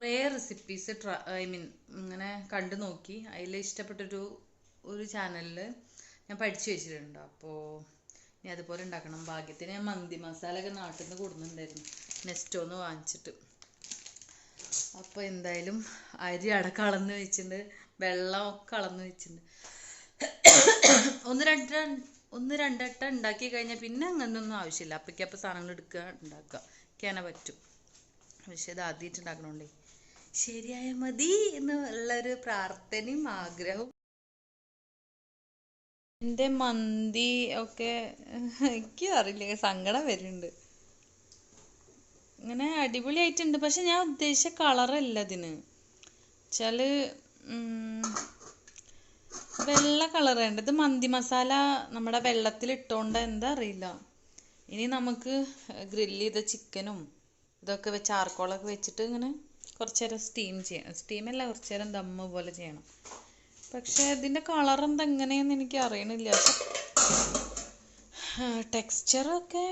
കുറേ റെസിപ്പീസ് ട്ര I mean ഇങ്ങനെ കണ്ടു നോക്കി. അതിൽ ഇഷ്ടപ്പെട്ടൊരു ഒരു ചാനലിൽ ഞാൻ പഠിച്ചു വെച്ചിട്ടുണ്ട്. അപ്പോൾ ഇനി അതുപോലെ ഉണ്ടാക്കണം. ഭാഗ്യത്തിന് ഞാൻ മന്തി മസാല ഒക്കെ നാട്ടിൽ നിന്ന് കൊടുക്കുന്നുണ്ടായിരുന്നു നെസ്റ്റോന്ന് വാങ്ങിച്ചിട്ട്. അപ്പോൾ എന്തായാലും അരി അട കളന്ന് വെച്ചിട്ടുണ്ട്. വെള്ളമൊക്കെ കളന്ന് വെച്ചിട്ടുണ്ട്. ഒന്ന് രണ്ട് ഒന്ന് രണ്ടട്ട ഉണ്ടാക്കി കഴിഞ്ഞാൽ പിന്നെ അങ്ങനൊന്നും ആവശ്യമില്ല. അപ്പയ്ക്കപ്പം സാധനങ്ങൾ എടുക്കുക ഉണ്ടാക്കുക ഒക്കെയാണ് പറ്റും. പക്ഷേ ഇത് ആദ്യമായിട്ട് ഉണ്ടാക്കണോണ്ടേ. ശരിയായ മതി എന്നുള്ളൊരു പ്രാർത്ഥനയും ആഗ്രഹവും. എന്റെ മന്തി ഒക്കെ എനിക്ക് അറിയില്ല സങ്കടം വരുന്നുണ്ട്. ഇങ്ങനെ അടിപൊളിയായിട്ടുണ്ട് പക്ഷെ ഞാൻ ഉദ്ദേശിച്ച കളറല്ല ഇതിന് വെച്ചാൽ വെള്ള കളർ വേണ്ട ഇത് മന്തി മസാല നമ്മുടെ വെള്ളത്തിൽ ഇട്ടോണ്ട് എന്താ അറിയില്ല. ഇനി നമുക്ക് ഗ്രില്ല് ചെയ്ത ചിക്കനും ഇതൊക്കെ വെച്ച് ആർക്കോളൊക്കെ വെച്ചിട്ട് ഇങ്ങനെ കുറച്ച് നേരം സ്റ്റീം ചെയ്യണം സ്റ്റീമല്ല കുറച്ച് നേരം ദമ്മ് പോലെ ചെയ്യണം. പക്ഷെ ഇതിന്റെ കളർ എന്താ എങ്ങനെയെന്ന് എനിക്ക് അറിയണില്ല. ടെക്സ്ചറൊക്കെ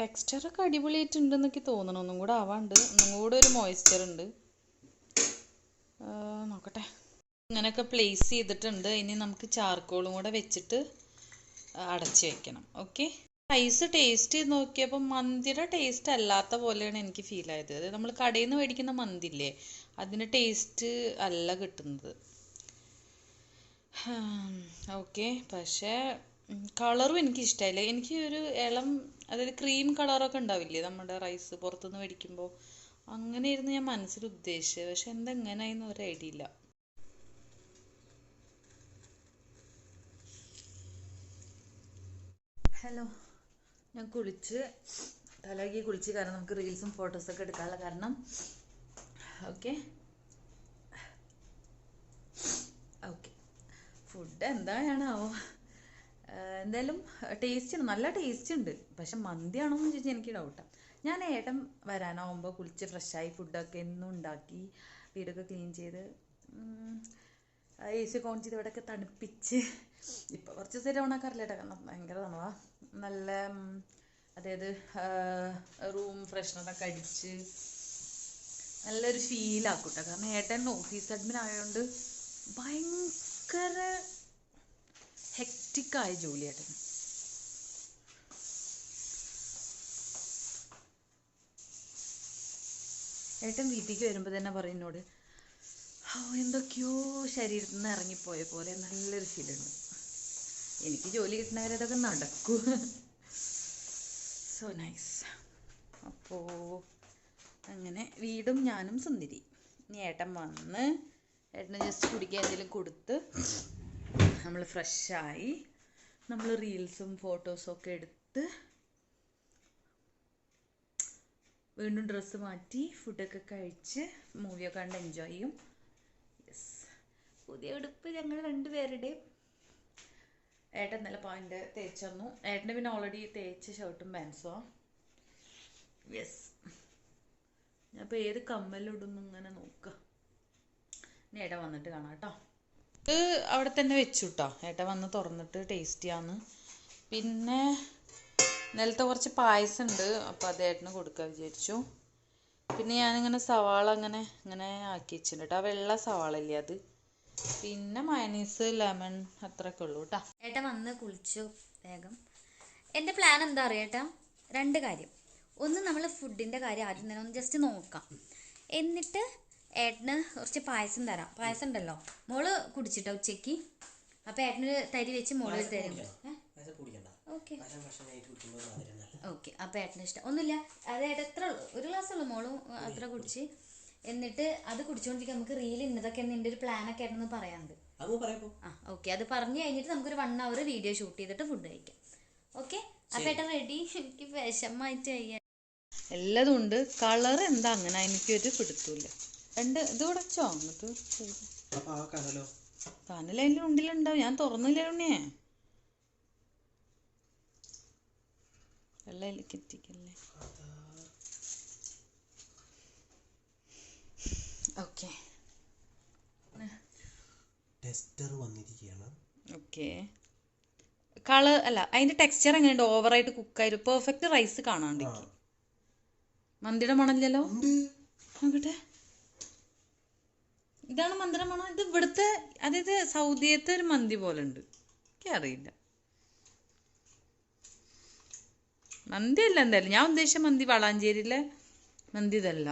ടെക്സ്ചറൊക്കെ അടിപൊളിയായിട്ടുണ്ട് എന്നൊക്കെ തോന്നണം. ഒന്നും കൂടെ ആവാണ്ട് ഒന്നും കൂടെ ഒരു മോയ്സ്ചർ ഉണ്ട്. നോക്കട്ടെ. ഇങ്ങനെയൊക്കെ പ്ലേസ് ചെയ്തിട്ടുണ്ട്. ഇനി നമുക്ക് ചാർക്കോളും കൂടെ വെച്ചിട്ട് അടച്ച് വെക്കണം. ഓക്കെ റൈസ് ടേസ്റ്റ് ചെയ്ത് നോക്കിയപ്പോൾ മന്തിയുടെ ടേസ്റ്റ് അല്ലാത്ത പോലെയാണ് എനിക്ക് ഫീൽ ആയത്. അത് നമ്മൾ കടയിൽ നിന്ന് മേടിക്കുന്ന മന്തില്ലേ അതിന് ടേസ്റ്റ് അല്ല കിട്ടുന്നത്. ഓക്കെ പക്ഷേ കളറും എനിക്ക് ഇഷ്ടമായില്ല എനിക്ക് ഒരു ഇളം അതായത് ക്രീം കളറൊക്കെ ഉണ്ടാവില്ലേ നമ്മുടെ റൈസ് പുറത്തുനിന്ന് മേടിക്കുമ്പോൾ അങ്ങനെയായിരുന്നു ഞാൻ മനസ്സിൽ ഉദ്ദേശിച്ചത്. പക്ഷെ എന്താ എങ്ങനെയായിരുന്നു ഒരു ഐഡിയ ഇല്ല. ഹലോ ഞാൻ കുളിച്ച് തലകി കുളിച്ച് കാരണം നമുക്ക് റീൽസും ഫോട്ടോസൊക്കെ എടുക്കാനുള്ള കാരണം. ഓക്കെ ഓക്കെ ഫുഡ് എന്തായാണാവോ? എന്തായാലും ടേസ്റ്റ് ഉണ്ട്. നല്ല ടേസ്റ്റ് ഉണ്ട്. പക്ഷെ മന്തിയാണോന്ന് ചോദിച്ചാൽ എനിക്ക് ഡൗട്ടാണ് ഞാൻ ഏട്ടൻ വരാനാവുമ്പോൾ കുളിച്ച് ഫ്രഷായി ഫുഡൊക്കെ എന്നും ഉണ്ടാക്കി വീടൊക്കെ ക്ലീൻ ചെയ്ത് എ സി ഓൺ ചെയ്ത് ഇവിടെയൊക്കെ തണുപ്പിച്ച്. ഇപ്പോൾ കുറച്ച് സ്ഥിരം ഓണാക്കാറില്ല കേട്ടോ കാരണം ഭയങ്കര തണുവാ നല്ല അതായത് റൂം ഫ്രഷ്നറൊക്കെ അടിച്ച് നല്ലൊരു ഫീലാക്കും കേട്ടോ കാരണം ഏട്ടൻ ഓഫീസ് അഡ്മിൻ ആയതുകൊണ്ട് ഭയങ്കര ഹെക്റ്റിക്കായ ജോലി ഏട്ടൻ ഏട്ടൻ വീട്ടിലേക്ക് വരുമ്പോൾ തന്നെ പറയും എന്നോട് ഓ എന്തൊക്കെയോ ശരീരത്തിൽ നിന്ന് ഇറങ്ങിപ്പോയ പോലെ നല്ലൊരു ഫീലുണ്ട് എനിക്ക് ജോലി കിട്ടുന്നവരെ അതൊക്കെ നടക്കൂ. സോ നൈസ് അപ്പോൾ അങ്ങനെ വീടും ഞാനും സുന്ദരി. ഇനി ഏട്ടൻ വന്ന് ഏട്ടന് ജസ്റ്റ് കുടിക്കാൻ എന്തെങ്കിലും കൊടുത്ത് നമ്മൾ ഫ്രഷായി നമ്മൾ റീൽസും ഫോട്ടോസും ഒക്കെ എടുത്ത് വീണ്ടും ഡ്രസ്സ് മാറ്റി ഫുഡൊക്കെ കഴിച്ച് മൂവിയൊക്കെ കണ്ട് എൻജോയ് ചെയ്യും. പുതിയ ഉടുപ്പ് ഞങ്ങൾ രണ്ടുപേരുടെയും ഏട്ടൻ നല്ല പോയിന്റ് തേച്ച് തന്നു. ഏട്ടന്റെ പിന്നെ ഓൾറെഡി തേച്ച് ഷർട്ടും പാൻസും യെസ് ഞാൻ ഇപ്പോൾ ഏത് കമ്മലിടുന്നു ഇങ്ങനെ നോക്കുക ഇനി ഏട്ടൻ വന്നിട്ട് കാണാം കേട്ടോ. ഇത് അവിടെ തന്നെ വെച്ചു കേട്ടോ ഏട്ടൻ വന്ന് തുറന്നിട്ട് ടേസ്റ്റ് ചെയ്യാന്ന്. പിന്നെ നിലത്തെ കുറച്ച് പായസം ഉണ്ട്. അപ്പോൾ അത് ഏട്ടന് കൊടുക്കാൻ വിചാരിച്ചു. പിന്നെ ഞാനിങ്ങനെ സവാള അങ്ങനെ ഇങ്ങനെ ആക്കി വെച്ചിട്ടുണ്ട്. കേട്ടോ ആ വെള്ള സവാള ഇല്ലേ അത്? പിന്നെ മയനീസ് ലെമൺ അത്രയൊക്കെ ഉള്ളൂ കേട്ടോ ഏട്ടാ വന്ന് കുളിച്ചു വേഗം. എന്റെ പ്ലാൻ എന്താ അറിയാം ഏട്ടാ? രണ്ട് കാര്യം. ഒന്ന് നമ്മൾ ഫുഡിന്റെ കാര്യം ആദ്യം തന്നെ ഒന്ന് ജസ്റ്റ് നോക്കാം. എന്നിട്ട് ഏട്ടന് കുറച്ച് പായസം തരാം. പായസം ഉണ്ടല്ലോ. മോൾ കുടിച്ചിട്ടോ ഉച്ചയ്ക്ക്? അപ്പോൾ ഏട്ടന് തരി വെച്ച് മോൾ തരും. ഓക്കെ. അപ്പൊ ഓക്കെ. അപ്പോൾ ഏട്ടന് ഇഷ്ടം. ഒന്നുമില്ല. അത് ഏട്ടൻ എത്ര ഉള്ളൂ? ഒരു ഗ്ലാസ് ഉള്ളു മോളും അത്ര കുടിച്ച്. എന്നിട്ട് അത് കുടിച്ചുകൊണ്ടിരിക്കുക നമുക്ക് റീൽ ഇന്നതൊക്കെ നിന്റെ ഒരു പ്ലാനൊക്കെ ഒക്കെ പറയാനുണ്ട്. പറയപ്പോ ആ ഓക്കെ. അത് പറഞ്ഞു കഴിഞ്ഞിട്ട് നമുക്കൊരു വൺ അവർ വീഡിയോ ഷൂട്ട് ചെയ്തിട്ട് ഫുഡ് കഴിക്കാം. ഓക്കെ? അപ്പൊ ഏട്ടൻ റെഡി എനിക്ക് വിഷമായിട്ട് കഴിയാൻ എല്ലതും ഉണ്ട്. കളർ എന്താ അങ്ങനെ? എനിക്കൊരു പിടുത്തൂല്ല രണ്ട് ഇത് ഉടച്ചോ എന്നിട്ട് ചെയ്തു ആ കനലോ കനൽ അതിന്റെ ഉണ്ടിലുണ്ടാവും ഞാൻ തുറന്നില്ല ഉണ്ണിയെ? വെള്ളയിലേക്ക് എത്തിക്കല്ലേ ഓക്കെ. ടെസ്റ്റർ വന്നിരിക്കുകയാണ്. ഓക്കെ. കളർ അല്ല അതിന്റെ ടെക്സ്ചർ എങ്ങനെയുണ്ട്? ഓവറായിട്ട് കുക്കായിട്ട്. പെർഫെക്റ്റ് റൈസ് കാണാണ്ട് മന്തിയുടെ മണമില്ലല്ലോ? നോക്കട്ടെ. ഇതാണ് മന്ദിരം മണം. ഇത് ഇവിടുത്തെ അതായത് സൗദിയത്തെ ഒരു മന്തി പോലെ ഉണ്ട്. എനിക്കറിയില്ല. മന്തി അല്ല എന്തായാലും. ഞാൻ ഉദ്ദേശിച്ച മന്തി വളാഞ്ചേരിയിലെ മന്തി ഇതല്ല.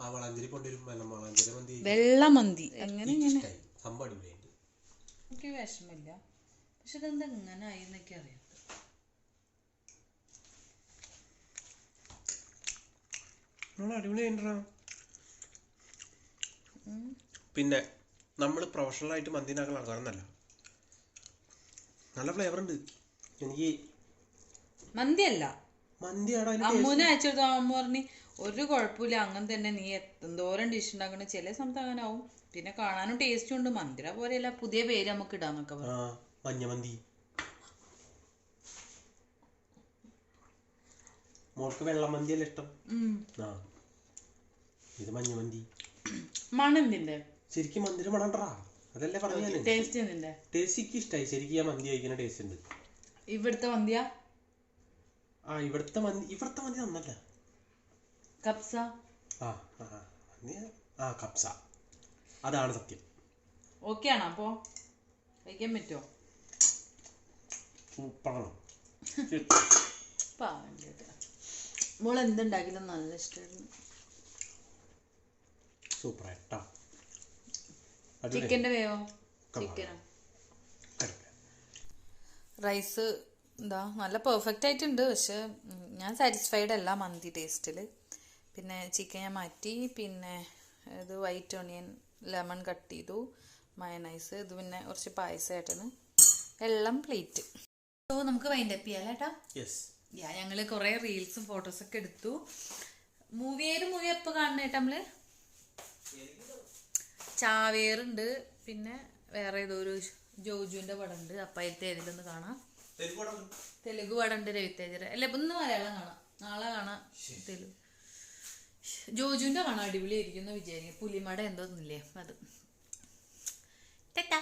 വെള്ളം മന്തി. വെള്ള മന്തി. അങ്ങനെ ഇങ്ങനെ. എനിക്ക് വിഷമില്ല. പക്ഷെ ഇതെന്താ ഇങ്ങനെ ആയി എന്നൊക്കെ അറിയാം. പിന്നെ നമ്മൾ പ്രൊഫഷണൽ ആയിട്ട് മന്തി ഉണ്ടാക്കുന്ന ആൾക്കാരൊന്നല്ല നല്ല ഫ്ലേവർ ഉണ്ട്. എനിക്ക് മന്തി അല്ല അമ്മൂനെ അയച്ചു കൊടുത്തു അമ്മ പറഞ്ഞു ഒരു കുഴപ്പമില്ല അങ്ങനെ തന്നെ നീ എന്തോരം ഡിഷ് ഉണ്ടാക്കണ? ചില സമയത്ത് അങ്ങനെ ആവും. പിന്നെ കാണാനും ടേസ്റ്റും ഉണ്ട്. മന്ദിര പോലെയല്ല പുതിയ പേര് നമുക്ക് ഇടാന്നൊക്കെ പറഞ്ഞു ആ മഞ്ഞ മന്തി മോൾക്ക് വെള്ളമന്തി അല്ലേ ഇഷ്ടം? ഇത് മഞ്ഞ മന്തി മണം എന്തിന്റെ? ശരിക്കും മന്തിന് മണണ്ടാ അതല്ലേ പറഞ്ഞു ടേസ്റ്റ് ടേസ്റ്റ് ഇഷ്ടായി. ശരിക്കും ഞാൻ മന്തി കഴിക്കുന്ന ടേസ്റ്റ് ഉണ്ട്. ഇവിടുത്തെ മന്തിയാ? ആ ഇവിടുത്തെ മന്തി ഇവിടുത്തെ മന്തി നന്നല്ല. കപ്സ ആ ആ ആ, മന്തി ആ കപ്സ അതാണ് സത്യം. ഓക്കെ ആണോ അപ്പോ? കഴിക്കാൻ പറ്റുമോ സൂപ്പറാണ് പാവം ചേട്ടാ മോൾ എന്തുണ്ടാക്കിയാലും നല്ല ഇഷ്ടമായിരുന്നു. സൂപ്പറായിട്ടാ ചിക്കന്റെ വേവോ? ചിക്കനോ റൈസ് എന്താ നല്ല പെർഫെക്റ്റ് ആയിട്ടുണ്ട്. പക്ഷെ ഞാൻ സാറ്റിസ്ഫൈഡ് അല്ല മന്തി ടേസ്റ്റിൽ പിന്നെ ചിക്കൻ ഞാൻ മാറ്റി. പിന്നെ ഇത് വൈറ്റ് ഓണിയൻ ലെമൺ കട്ട് ചെയ്തു. മയനൈസ് ഇത് പിന്നെ കുറച്ച് പായസമായിട്ടാണ്. എല്ലാം പ്ലേറ്റ് സോ നമുക്ക് വൈൻഡപ്പ് ചെയ്യാം കേട്ടോ യെസ് യാ ഞങ്ങൾ കുറേ റീൽസും ഫോട്ടോസൊക്കെ എടുത്തു. മൂവി ഏത് മൂവി എപ്പോൾ കാണുന്നേട്ടാ നമ്മൾ? ചാവേറുണ്ട്. പിന്നെ വേറെ ഏതോ ഒരു ജോജുവിന്റെ പടം ഉണ്ട് അപ്പം അതിലത്തെ ഏതിലൊന്ന് കാണാം. തെലുഗു പടം ഉണ്ട്. രവിതേജര അല്ല ഇന്ന് മലയാളം കാണാം. നാളെ കാണാം തെലുഗ് ജോജുവിന്റെ കാണാം. അടിപൊളിയായിരിക്കും എന്ന് വിചാരിക്കും പുലിമട എന്തോന്നില്ലേ അത്. ടെറ്റാ.